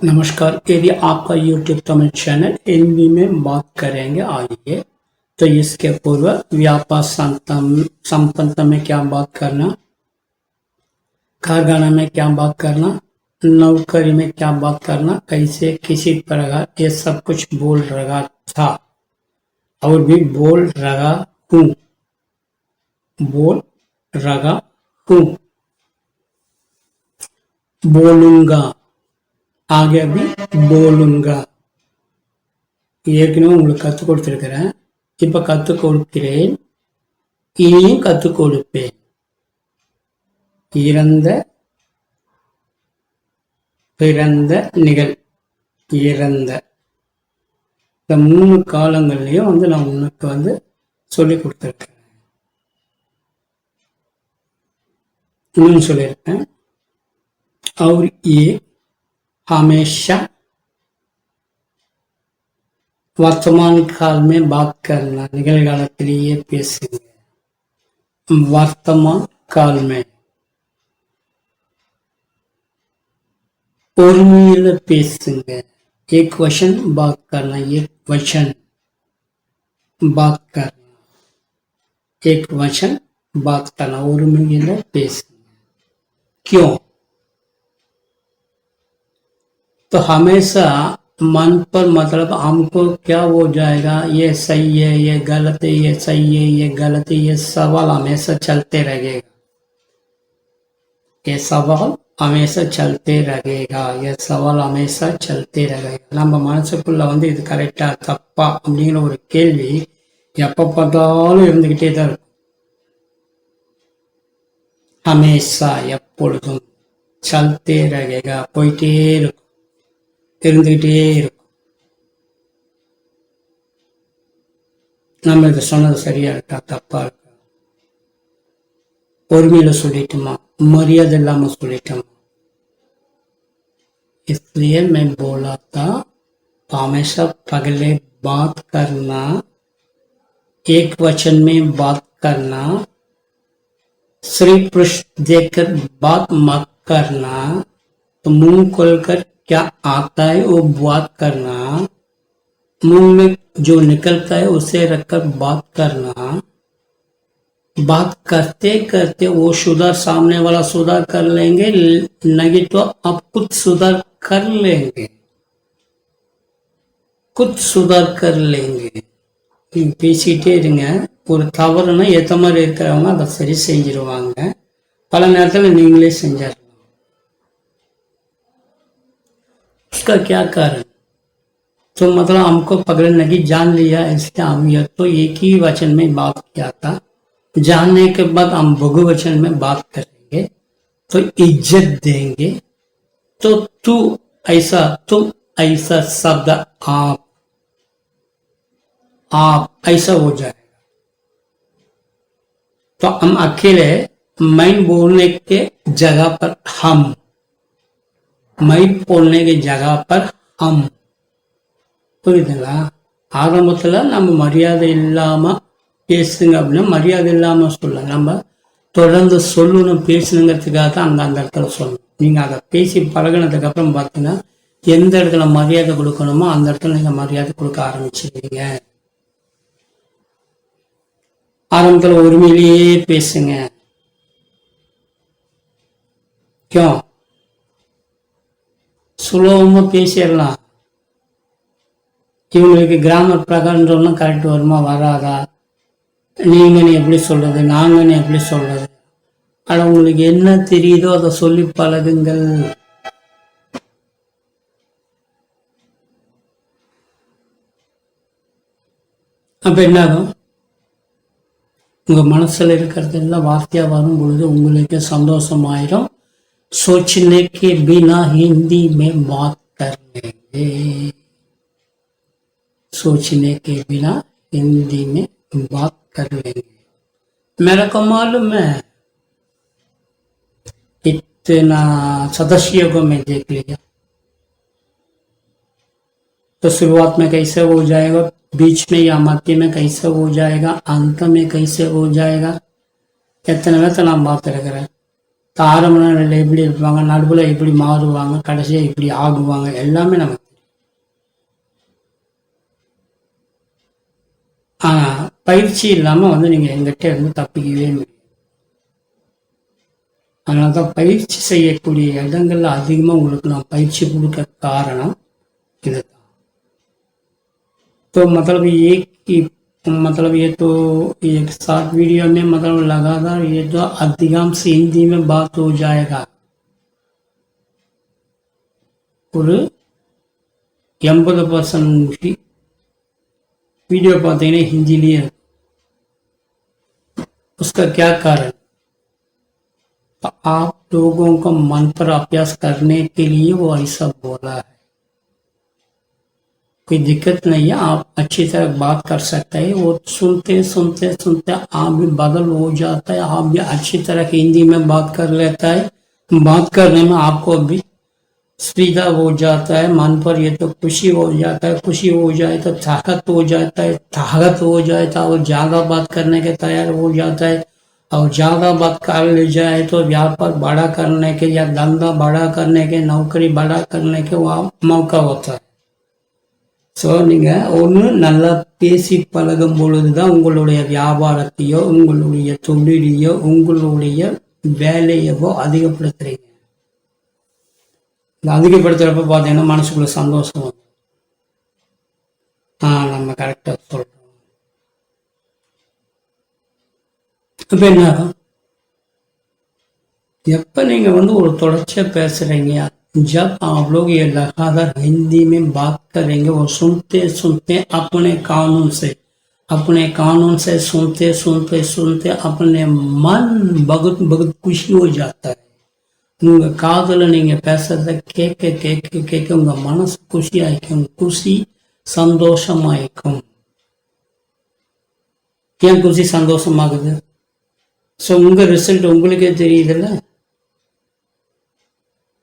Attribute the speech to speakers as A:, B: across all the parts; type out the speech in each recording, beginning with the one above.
A: नमस्कार यदि आपका यूट्यूब तमिल चैनल हिंदी में बात करेंगे आइए। तो इसके पूर्व व्यापार संपन्न में क्या बात करना, कारखाना में क्या बात करना, नौकरी में क्या बात करना, कैसे, किसी प्रकार, ये सब कुछ बोल रहा था। और भी बोल रहा हूँ। बोल रहा हूँ। बोलूँगा। ஆகபி போலுங்கா. ஏற்கனவே உங்களுக்கு கற்றுக் கொடுத்துருக்கிறேன். இப்போ கற்றுக் கொடுக்கிறேன். இனியும் கற்றுக் கொடுப்பேன். இறந்த பிறந்த நிகழ். இறந்த. இந்த மூணு காலங்கள்லையும் வந்து நான் உனக்கு வந்து சொல்லி கொடுத்துருக்கேன் இன்னும் சொல்லியிருக்கேன். அவர் ஏ हमेशा वर्तमान काल में बात करना निकलकाल के लिए पेशेंगे वर्तमान काल में उर्मियल पेशेंगे एक क्वेश्चन बात करना एक क्वेश्चन बात करना, एक क्वेश्चन बात करना उर्मियल पेशेंगे क्यों? तो हमेशा मन पर मतलब हमको क्या हो जाएगा ये सही है ये गलत है ये सही है ये गलत है ये सवाल हमेशा चलते रहेगा ये सवाल हमेशा चलते रहेगा ये सवाल हमेशा चलते रहेगा நம்ம மனசுக்குள்ள வந்து இது கரெக்டா தப்பா அப்படிங்கிற ஒரு கேள்வி எப்ப பார்த்தாலும் இருந்துகிட்டே தான் இருக்கும் ஹமேஷா எப்பொழுதும் சல்தே ரகேகா போயிட்டே இருக்கும் இருந்துகிட்டே இருக்கும் நம்ம இதை சொன்னது சரியா இருக்கா தப்பா இருக்கா பொறுமையில சொல்லிட்டோமா मर्यादा इलामा சொல்லிட்டோமா इसलिए मैं बोला था तो हमेशा पगले बात करना एक वचन में बात करना श्री पुरुष देखकर बात मत करना तो मुंह खोलकर क्या आता है वो बात करना मुंह में जो निकलता है उसे रखकर बात करना बात करते करते वो सुधार सामने वाला सुधार कर लेंगे नहीं तो आप खुद सुधार कर लेंगे खुद सुधार कर लेंगे நீங்க பேசிக்கிட்டே இருங்க ஒரு தவறுனா ஏற்ற மாதிரி இருக்கிறவங்க அதை சரி செஞ்சிருவாங்க பல நேரத்தில் நீங்களே செஞ்சிடலாம் उसका क्या कारण? तो मतलब हमको पकड़ने लगी, जान लिया इसलिए हम यह तो एक ही वचन में बात किया था। जानने के बाद हम बहुवचन में बात करेंगे तो इज़्ज़त देंगे। तो तू ऐसा तुम ऐसा शब्द आप आप ऐसा हो जाएगा। तो हम अकेले, मैं बोलने के जगह पर हम மை போடனே ஜகா பர் ஹம். புரியுதுங்களா? ஆரம்பத்தில் நம்ம மரியாதை இல்லாமல் பேசுங்க அப்படின்னா மரியாதை இல்லாமல் சொல்ல நம்ம தொடர்ந்து சொல்லணும் பேசணுங்கிறதுக்காக தான் அங்கே அந்த இடத்துல சொல்லணும். நீங்கள் அதை பேசி பழகினதுக்கப்புறம் பார்த்தீங்கன்னா எந்த இடத்துல மரியாதை கொடுக்கணுமோ அந்த இடத்துல நீங்கள் மரியாதை கொடுக்க ஆரம்பிச்சிருவீங்க. ஆரம்பத்தில் உரிமையிலேயே பேசுங்க. கியோ சுலபமாக பேசிடலாம். இவங்களுக்கு கிராமர் பிரகாரம் சொன்னால் கரெக்ட் வருமா வராதா? நீங்கன்னு எப்படி சொல்றது நாங்கன்னு எப்படி சொல்றது? ஆனால் உங்களுக்கு என்ன தெரியுதோ அதை சொல்லி பழகுங்கள். அப்போ என்ன ஆகும்? உங்க மனசுல இருக்கிறது எல்லாம் வரும் பொழுது உங்களுக்கு சந்தோஷமாயிரும். सोचने के बिना हिंदी में मौत कर लेंगे। सोचने के बिना हिंदी में बात कर लेंगे। मेरे को मालूम है, इतना सदस्यों को मैं देख लिया। तो शुरुआत में कैसे हो जाएगा? बीच में या मध्य में कैसे हो जाएगा? अंत में कैसे हो जाएगा? इतना इतना बात कर रहा है? ஆரம்ப நிலையில் எப்படி இருப்பாங்க நடுவில் எப்படி மாறுவாங்க கடைசியாக இப்படி ஆகுவாங்க எல்லாமே நமக்கு ஆனால் பயிற்சி இல்லாமல் வந்து நீங்கள் எங்கிட்ட இருந்து தப்பிக்கவே முடியும் அதனால தான் பயிற்சி செய்யக்கூடிய இடங்கள்ல அதிகமாக உங்களுக்கு நான் பயிற்சி கொடுக்க காரணம் இதுதான் तो मतलब ये कि मतलब ये तो एक साथ वीडियो में मतलब लगातार ये तो अधिकांश हिंदी में बात हो जाएगा। और எண்பது பர்சன்ட் वीडियो பார்த்தீங்கன்னா हिंदी उसका क्या कारण? आप लोगों का मंत्र अभ्यास करने के लिए वो ऐसा बोला है। कोई दिक्कत नहीं है, आप अच्छी तरह बात कर सकते हैं। वो सुनते सुनते सुनते आप भी बदल हो जाता है, आप भी अच्छी तरह हिंदी में बात कर लेता है। बात करने में आपको भी सुविधा हो जाता है, मन पर ये तो खुशी हो जाता है, खुशी हो जाए तो ताकत हो जाता है, ताकत हो जाए तो और ज़्यादा बात करने के तैयार हो जाता है। और ज़्यादा बात कर ले जाए तो व्यापार बड़ा करने के या धंधा बड़ा करने के, नौकरी बड़ा करने के वहाँ मौका होता है। ஸோ நீங்கள் ஒன்று நல்லா பேசி பழகும் பொழுது தான் உங்களுடைய வியாபாரத்தையோ உங்களுடைய தொழிலையோ உங்களுடைய வேலையவோ அதிகப்படுத்துறீங்க. இந்த அதிகப்படுத்துகிறப்ப பார்த்தீங்கன்னா மனசுக்குள்ள சந்தோஷம் வரும். ஆ நம்ம கரெக்டாக சொல்கிறோம் இப்போ என்ன ஆகும்? எப்போ நீங்கள் வந்து ஒரு தொடர்ச்சியாக பேசுகிறீங்க जब आप लोग ये लगातार हिंदी में बात करेंगे और सुनते सुनते अपने कानून से अपने कानून से सुनते सुनते सुनते अपने मन बहुत बहुत खुशी हो जाता है உங்க காதுல நீங்க பேசுறத கேட்க கேட்க கேட்க உங்க மனசு குஷி ஆயிக்கும் குஷி சந்தோஷமாயிக்கும் ஏன் குஷி சந்தோஷமாகுது ஸோ உங்க ரிசல்ட் உங்களுக்கே தெரியுதுல்ல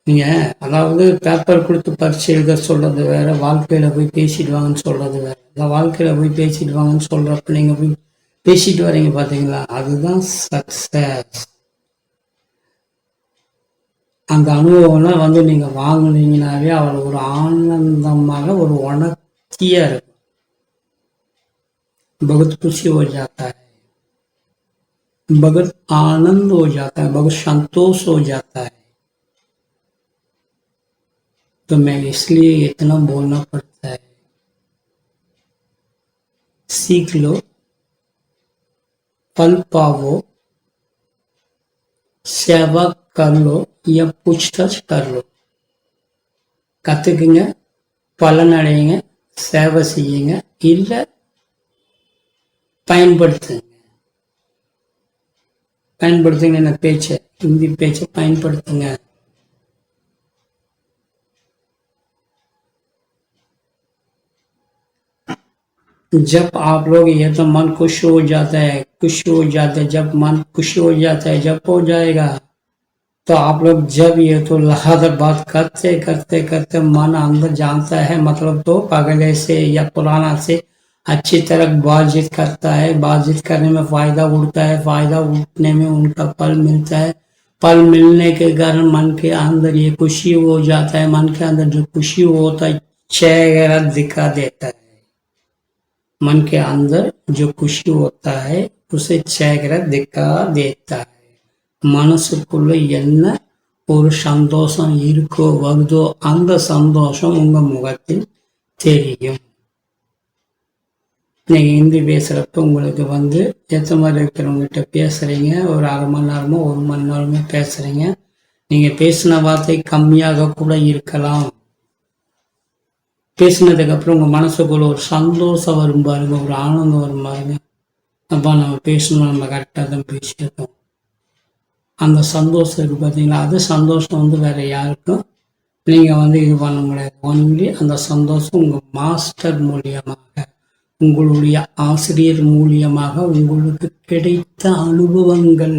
A: நீங்க அதாவது பேப்பர் கொடுத்து பரிசு எழுத சொல்றது வேற வாழ்க்கையில போய் பேசிடுவாங்கன்னு சொல்றது வேற இந்த வாழ்க்கையில போய் பேசிடுவாங்கன்னு சொல்றப்ப நீங்க போய் பேசிட்டு வரீங்க பாத்தீங்களா அதுதான் சக்சஸ் அந்த அனுபவம்லாம் வந்து நீங்க வாங்குனீங்கனாவே அவர் ஒரு ஆனந்தமாக ஒரு உணர்ச்சியா இருக்கும் बहुत खुशी हो जाता है बहुत आनंद हो जाता है बहुत संतोष हो जाता है तो मैं इसलिए इतना बोलना पड़ता है सीख लो फल पावो सेवा कर लो या पूछताछ कर लो கற்றுக்குங்க பலன் அடையுங்க சேவை செய்யுங்க இல்லை பயன்படுத்துங்க பயன்படுத்துங்க என்ன பேச்சை ஹிந்தி பேச்சை பயன்படுத்துங்க जब आप लोग ये तो मन खुश हो जाता है, खुश हो जाता है, जब मन खुश हो जाता है, जब हो जाएगा। तो आप लोग जब ये तो लगातार बात करते करते करते मन अंदर जानता है मतलब तो पगले से या पुराना से अच्छी तरह बातचीत करता है, बातचीत करने में फ़ायदा उठता है, फ़ायदा उठने में उनका फल मिलता है। फल मिलने के कारण मन के अंदर ये खुशी हो जाता है, मन के अंदर जो खुशी होता है चेहरा दिखा देता है। मन के अंदर जो खुशी होता है उसे चेहरा दिखा देता है மனசுக்குள்ள என்ன ஒரு சந்தோஷம் இருக்கோ வருதோ அந்த சந்தோஷம் உங்க முகத்தில் தெரியும் நீங்க ஹிந்தி பேசுறப்ப உங்களுக்கு வந்து எத்த மாதிரி இருக்கிறவங்ககிட்ட பேசுறீங்க ஒரு அரை மணி நேரமோ ஒரு மணி நேரமோ பேசுறீங்க நீங்க பேசின வார்த்தை கம்மியாக கூட இருக்கலாம் பேசினதுக்கப்புறம் அப்புறம் மனசுக்குள்ள ஒரு சந்தோஷம் வரும் பாருங்க ஒரு ஆனந்தம் வரும் பாருங்க. அப்பா நம்ம பேசணும் நம்ம கரெக்டாக தான் பேசியிருக்கோம். அந்த சந்தோஷம் இருக்கு பார்த்தீங்களா அது சந்தோஷம் வந்து வேற யாருக்கும் நீங்கள் வந்து இது பண்ண முடியாது. ஒன்லி அந்த சந்தோஷம் உங்கள் மாஸ்டர் மூலியமாக உங்களுடைய ஆசிரியர் மூலியமாக உங்களுக்கு கிடைத்த அனுபவங்கள்.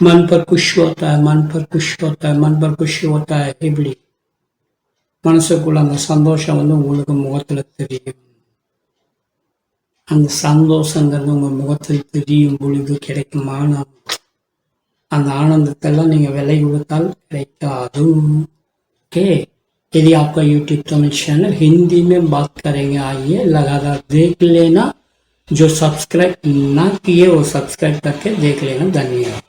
A: मन पर खुश होता है मन पर खुश होता है मन पर खुश होता है இப்படி மனசுக்குள்ள அந்த சந்தோஷம் வந்து உங்களுக்கு முகத்துல தெரியும் அந்த சந்தோஷங்கிறது உங்க முகத்தில் தெரியும் பொழுது கிடைக்கும் ஆனந்தம் அந்த ஆனந்தத்தெல்லாம் நீங்க விலை கொடுத்தால் கிடைக்காது ओके यदि आपका यूट्यूब तमिल चैनल हिंदी में बात करेंगे आइए लगातार देख लेना जो सब्सक्राइब ना किए वो सब्सक्राइब करके देख लेना धन्यवाद